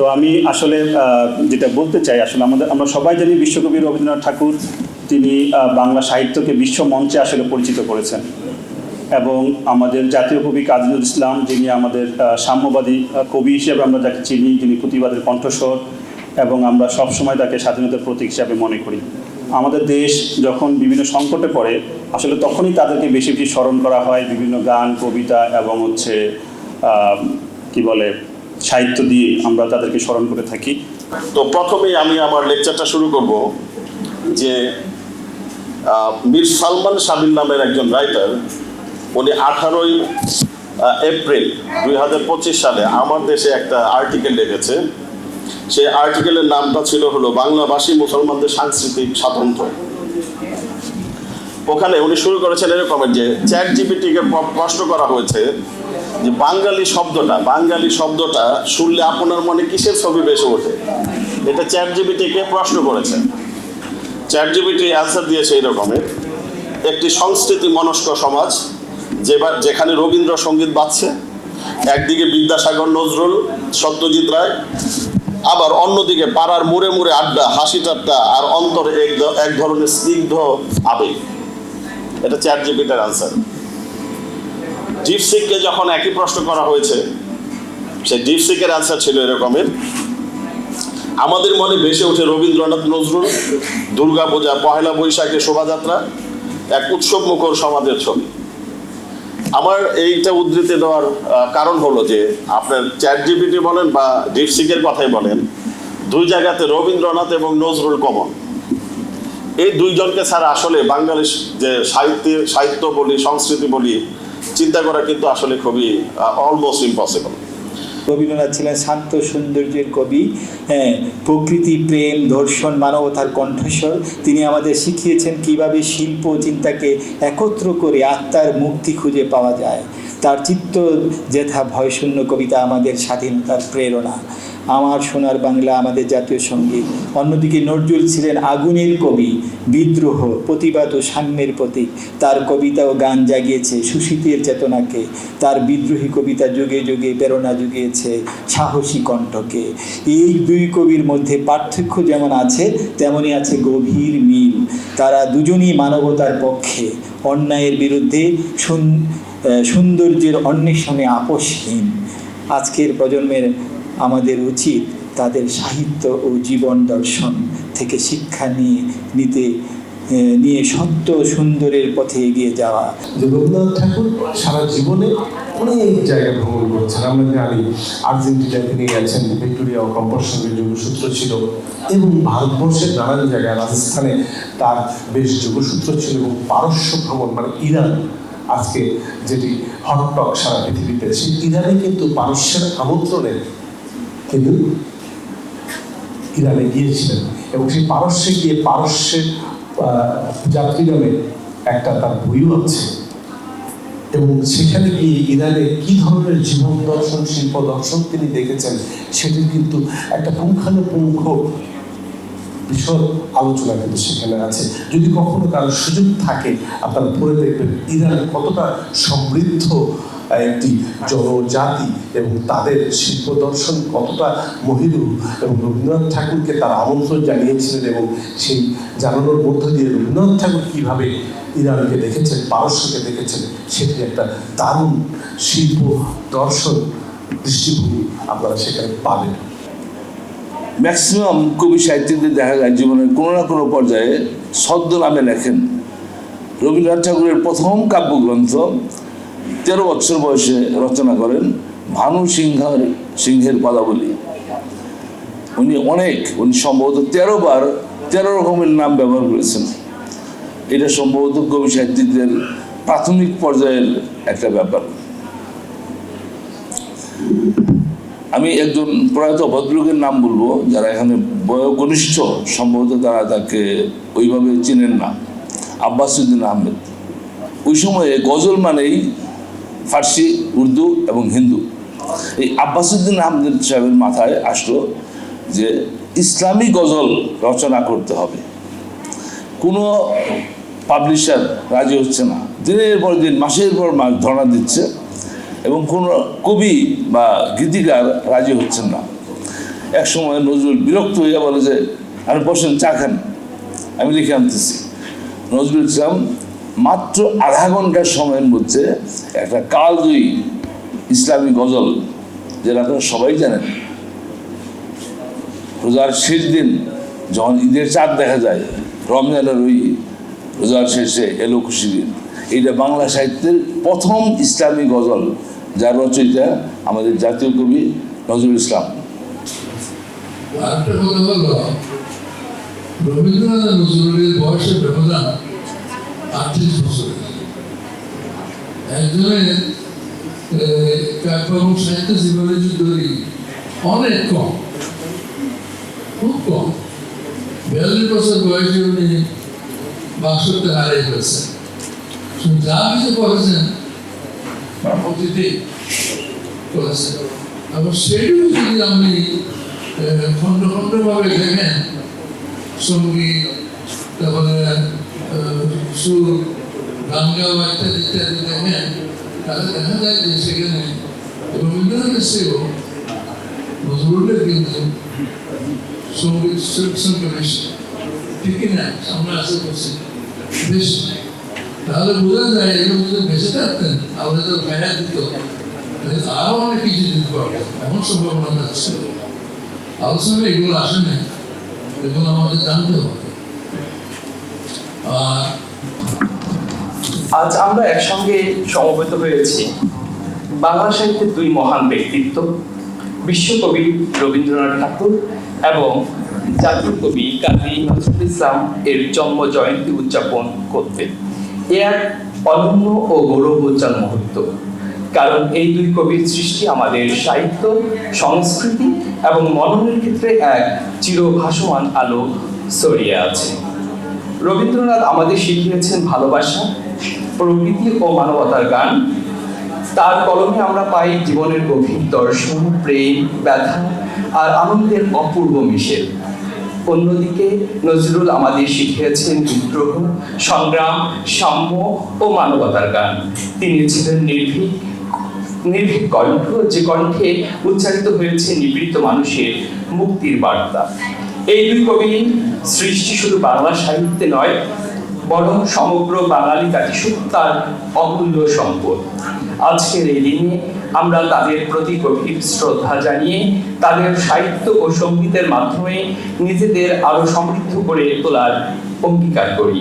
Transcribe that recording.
তো আমি আসলে যেটা বলতে চাই, আসলে আমাদের, আমরা সবাই জানি বিশ্বকবি রবীন্দ্রনাথ ঠাকুর, তিনি বাংলা সাহিত্যকে বিশ্ব মঞ্চে আসলে পরিচিত করেছেন। এবং আমাদের জাতীয় কবি কাজী ইসলাম, যিনি আমাদের সাম্যবাদী কবি হিসেবে আমরা যাকে চিনি, যিনি প্রতিবাদের কণ্ঠস্বর, এবং আমরা সবসময় তাকে স্বাধীনতার প্রতীক হিসাবে মনে করি। আমাদের দেশ যখন বিভিন্ন সংকটে পড়ে, আসলে তখনই তাদেরকে বেশি বেশি স্মরণ করা হয় বিভিন্ন গান, কবিতা, এবং হচ্ছে কি বলে সাহিত্য দিয়ে আমরা তাদেরকে স্মরণ করে থাকি। তো প্রথমেই আমি আমার লেকচারটা শুরু করব যে মীর সালমান সাবির নামের একজন রাইটার উনি আঠারোই এপ্রিল দুই হাজার পঁচিশ সালে আমার দেশে একটা আর্টিকেল লিখেছে। সেই আর্টিকেলের নামটা ছিল হলো, বাংলাভাষী মুসলমানদের সাংস্কৃতিক স্বাতন্ত্র্য। ওখানে উনি শুরু করেছেন এরকমের যে, চ্যাট জিপিটিকে প্রশ্ন করা হয়েছে যে বাঙালি শব্দটা বাঙালি শব্দটা শুনলে আপনার মনে কিসের ছবি বেশি ওঠে? এটা চ্যাট জিপিটিকে প্রশ্ন করেছে চ্যাট জিবিটি অ্যান্সার দিয়েছে এই রকমের একটি সংস্কৃতি মনস্ক সমাজ, যে যেখানে রবীন্দ্রসঙ্গীত বাজছে, একদিকে বিদ্যাসাগর নজরুল, সত্যজিৎ রায়, আবার অন্যদিকে পাড়ার মুড়ে মুড়ে আড্ডা, হাসি ঠাট্টা আর অন্তরে এক ধরনের স্নিগ্ধ আবেগ। এটা চ্যাট জিপিটার আনসার ডিপসিককে যখন একই প্রশ্ন করা হয়েছে সে ডিপসিকের আনসার ছিল এরকমের, আমাদের মনে ভেসে ওঠে রবীন্দ্রনাথ নজরুল দুর্গাপূজা পহেলা বৈশাখে শোভাযাত্রা, এক উৎসব মুখর সমাজের ছবি। আমার এইটা উদ্ধৃতি দেওয়ার কারণ হলো যে, আপনার চ্যাট জিপিটি বলেন বা ডিপসিকের কথাই বলেন, দুই জায়গাতে রবীন্দ্রনাথ এবং নজরুল কমন এই দুইজনকে ছাড়া আসলে বাঙালি যে সাহিত্য সাহিত্য বলি, সংস্কৃতি বলি চিন্তা করা কিন্তু আসলে খুবই অলমোস্ট ইম্পসিবল রবীন্দ্রনাথ ছিলেন শান্ত সৌন্দর্যের কবি হ্যাঁ প্রকৃতি, প্রেম ধর্ষণ মানবতার কণ্ঠস্বর। তিনি আমাদের শিখিয়েছেন কীভাবে শিল্প চিন্তাকে একত্র করে আত্মার মুক্তি খুঁজে পাওয়া যায়। তার চিত্ত যেথা ভয়শূন্য কবিতা আমাদের স্বাধীনতার প্রেরণা। আমার সোনার বাংলা, আমাদের জাতীয় সংগীত। অন্যদিকে নজরুল ছিলেন আগুনের কবি, বিদ্রোহ, প্রতিবাদ ও সাম্যের প্রতীক। তার কবিতা ও গান জাগিয়েছে সুশীতের চেতনাকে। তার বিদ্রোহী কবিতা যুগে যুগে প্রেরণা জুগিয়েছে সাহসী কণ্ঠকে। এই দুই কবির মধ্যে পার্থক্য যেমন আছে তেমনই আছে গভীর মিল। তারা দুজনই মানবতার পক্ষে অন্যায়ের বিরুদ্ধে সুন- সৌন্দর্যের অন্বেষণে আপোষহীন। আজকের প্রজন্মের আমাদের উচিত তাদের সাহিত্য ও জীবন দর্শন থেকে শিক্ষা নিয়ে নিতে নিয়ে সত্য সুন্দরের পথে এগিয়ে যাওয়া। রবীন্দ্রনাথ ঠাকুর সারা জীবনে অনেক জায়গা ভ্রমণ করেছেন। আমরা জানি আর্জেন্টিনায় তিনি গেছেন, ভিক্টোরিয়া ও কম্পোর্সনের যোগসূত্র ছিল এবং ভারতবর্ষের নানান জায়গায়, রাজস্থানে তার বেশ যোগসূত্র ছিল এবং পারস্য ভ্রমণ মানে ইরান আজকে যেটি হটটক সারা পৃথিবীতে। সেই ইরানে কিন্তু পারস্যের আমন্ত্রণে কিন্তু ইরানে গিয়েছিলেন। এবং সেই পারস্যে গিয়ে পারস্যের যাত্রী নামে একটা তার বইও আছে। এবং সেখানে গিয়ে ইরানে কি ধরনের জীবন দর্শন, শিল্প দর্শন তিনি দেখেছেন, সেটির কিন্তু একটা পুঙ্খানুপুঙ্খ বিশদ আলোচনা কিন্তু সেখানে আছে। যদি কখনো কারও সুযোগ থাকে, আপনারা পড়ে দেখবেন ইরান কতটা সমৃদ্ধ একটি জনজাতি এবং তাদের শিল্প দর্শন কতটা মহিরু এবং রবীন্দ্রনাথ ঠাকুরকে তার আমন্ত্রণ জানিয়েছিলেন এবং সেই জানানোর মধ্য দিয়ে রবীন্দ্রনাথ ঠাকুর কীভাবে ইরানকে দেখেছেন, পারস্যকে দেখেছেন, সেটি একটা দারুণ শিল্প দর্শন দৃষ্টিভঙ্গি আপনারা সেখানে পাবেন। ম্যাক্সিমাম কবি সাহিত্যিকদের দেখা যায় জীবনের কোনো না কোনো পর্যায়ে ছদ্ম নামে লেখেন। রবীন্দ্রনাথ ঠাকুরের প্রথম কাব্যগ্রন্থ তেরো বছর বয়সে রচনা করেন ভানু সিংহের সিংহের পদাবলী। উনি অনেক, উনি সম্ভবত তেরো বার তেরো রকমের নাম ব্যবহার করেছেন। এটা সম্ভবত কবি সাহিত্যিকদের প্রাথমিক পর্যায়ের একটা ব্যাপার। আমি একজন প্রয়াত ভদ্রলোকের নাম বলব, যারা এখানে বয়োকনিষ্ঠ, সম্ভবত তারা তাকে ওইভাবে চিনেন না। আব্বাসুদ্দিন আহমেদ। ওই সময়ে গজল মানেই ফার্সি, উর্দু এবং হিন্দু। এই আব্বাসুদ্দিন আহমেদ সাহেবের মাথায় আসলো যে ইসলামী গজল রচনা করতে হবে। কোনো পাবলিশার রাজি হচ্ছে না। দিনের পর দিন, মাসের পর মাস ধর্ণা দিচ্ছে এবং কোনো কবি বা গীতিকার রাজি হচ্ছেন না। এক সময় নজরুল বিরক্ত হইয়া বলে যে আমি বসেন, চা খান, আমি লিখে আনতেছি। নজরুল ইসলাম মাত্র আধা ঘণ্টার সময়ের মধ্যে একটা কালজয়ী ইসলামী গজল যেটা আপনারা সবাই জানেন। রোজার শেষ দিন যখন ঈদের চাঁদ দেখা যায়, রমজানের ওই রোজার শেষে এলো খুশি দিন। এইটা বাংলা সাহিত্যের প্রথম ইসলামী গজল, যার রচয়িতা আমাদের জাতীয় কবি নজরুল ইসলাম। রবীন্দ্রনাথ নজরুলের বয়সের ব্যবধান আটত্রিশ বছর। একজনের কাব্য সাহিত্য জীবনে যদি অনেক কম। খুব কম। বিয়াল্লিশ বছর বয়সে উনি বাষট্টি হারিয়ে ফেলছেন যা কিছু করেছেন অতীতে করেছেন। এবং সেটিও যদি আপনি খণ্ড খণ্ডভাবে দেখেন সংগীত তারপরে সুর গান গাওয়া ইত্যাদি ইত্যাদি দেখেন তাহলে দেখা যায় যে সেখানে রবীন্দ্রনাথের সেও নজরুলের কিন্তু সংগীত সুর সঙ্গে বেশি ঠিকই না সামনে আসে বসে বেশি তাহলে বোঝা যায় এগুলো যদি বেঁচে থাকতেন তাহলে তো গায়া দিত তাহলে আরও অনেক কিছু দিতে পারতো এমন সম্ভাবনা থাকছে আলোচনা এগুলো আসে না এগুলো আমাদের জানতে হবে আজ আমরা একসঙ্গে সমবেত হয়েছি। বাংলা সাহিত্যের দুই মহান ব্যক্তিত্ব, বিশ্বকবি রবীন্দ্রনাথ ঠাকুর এবং জাতীয় কবি কাজী নজরুল ইসলাম এর জন্ম জয়ন্তী উদযাপন করতে। এ এক অনন্য ও গৌরবোজ্জ্বল মুহূর্ত। কারণ এই দুই কবির সৃষ্টি আমাদের সাহিত্য, সংস্কৃতি এবং মননের ক্ষেত্রে এক চিরভাসমান আলো ছড়িয়ে আছে। রবীন্দ্রনাথ আমাদের শিখিয়েছেন ভালোবাসা, প্রকৃতি ও মানবতার গান। তার কলমে আমরা পাই জীবনের গভীর দর্শন, প্রেম, ব্যথা আর আনন্দের অপূর্ব মিশেল। অন্যদিকে নজরুল আমাদের শিখিয়েছেন বিদ্রোহ, সংগ্রাম, সাম্য ও মানবতার গান। তিনি ছিলেন নির্ভীক নির্ভীক কণ্ঠ, যে কণ্ঠে উচ্চারিত হয়েছে নিবৃত্ত মানুষের মুক্তির বার্তা। এই দুই কবির সৃষ্টি শুধু বাংলা সাহিত্যে নয়, বরং সমগ্র বাঙালি জাতিসত্তার অমূল্য সম্পদ। আজকের এই দিনে আমরা তাদের প্রতি গভীর শ্রদ্ধা জানিয়ে তাদের সাহিত্য ও সঙ্গীতের মাধ্যমে নিজেদের আরও সমৃদ্ধ করে তোলার অঙ্গীকার করি।